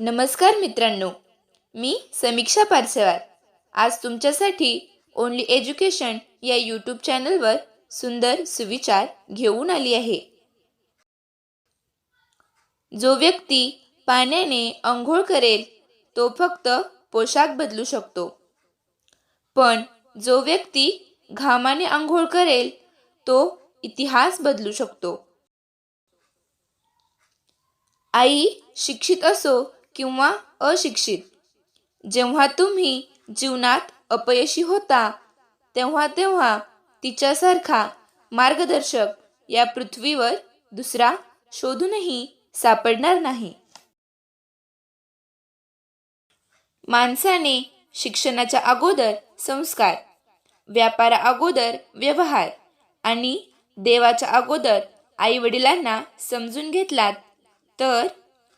नमस्कार मित्रांनो मी समीक्षा पारसेवार. आज तुमच्यासाठी ओनली एज्युकेशन या यूट्यूब चॅनलवर सुंदर सुविचार घेऊन आली आहे. जो व्यक्ती पाण्याने आंघोळ करेल तो फक्त पोशाख बदलू शकतो. पण जो व्यक्ती घामाने आंघोळ करेल तो इतिहास बदलू शकतो. आई शिक्षित असो किंवा अशिक्षित. जेव्हा तुम्ही जीवनात अपयशी होता तेव्हा तेव्हा तिच्यासारखा मार्गदर्शक या पृथ्वीवर दुसरा शोधूनही सापडणार नाही. माणसाने शिक्षणाच्या अगोदर संस्कार व्यापारा अगोदर व्यवहार आणि देवाच्या अगोदर आई वडिलांना समजून घेतलात तर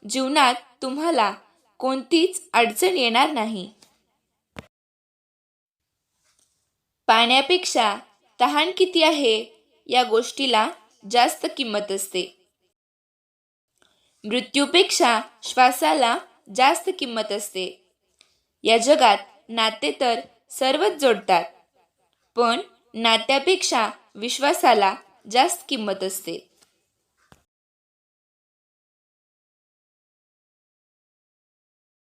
जीवनात तुम्हाला कोणतीच अडचण येणार नाही. पाण्यापेक्षा तहान किती आहे या गोष्टीला जास्त किंमत असते. मृत्यूपेक्षा श्वासाला जास्त किंमत असते. या जगात नाते तर सर्वच जोडतात पण नात्यापेक्षा विश्वासाला जास्त किंमत असते.